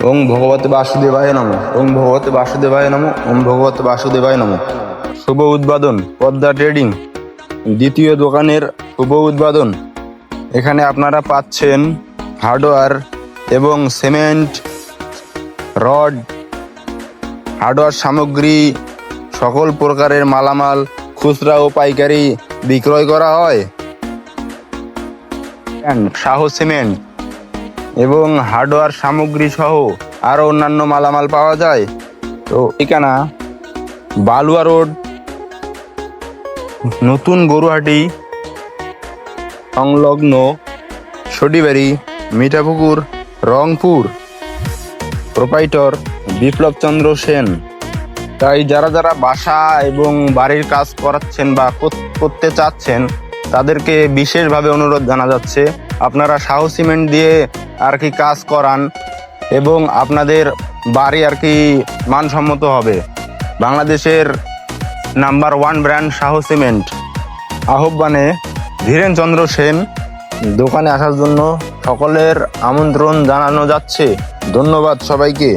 ওং ভগবতে বাসুদেবায় নম। ওং ভগবতে বাসুদেবায় নম, ওং ভগবতে বাসুদেবায় নম। শুভ উদ্বোধন, পদ্মা ট্রেডিং দ্বিতীয় দোকানের শুভ উদ্বোধন। এখানে আপনারা পাচ্ছেন হার্ডওয়্যার এবং সিমেন্ট, রড, হার্ডওয়্যার সামগ্রী, সকল প্রকারের মালামাল, খুচরা ও পাইকারি বিক্রয় করা হয়। শাহ সিমেন্ট। এবং হার্ডওয়্যার সামগ্রী সহ আরও অন্যান্য মালামাল পাওয়া যায়। তো ঠিকানা, বালুয়া রোড, নতুন গরুহাটি, সংলগ্ন সডিবাড়ি, মিঠাপুকুর, রংপুর। প্রোপাইটর বিপ্লব চন্দ্র সেন। তাই যারা যারা বাসা এবং বাড়ির কাজ করাচ্ছেন বা করতে চাচ্ছেন, তাদেরকে বিশেষভাবে অনুরোধ জানা যাচ্ছে। আপনারা সাহু সিমেন্ট দিয়ে আর কি কাজ করান এবং আপনাদের বাড়ি আর কি মানসম্মত হবে। বাংলাদেশের number one brand Shah cement. আহ্বানে ধীরেন চন্দ্র সেন। দোকানে আসার জন্য সকলের আমন্ত্রণ জানানো যাচ্ছে। ধন্যবাদ সবাইকে।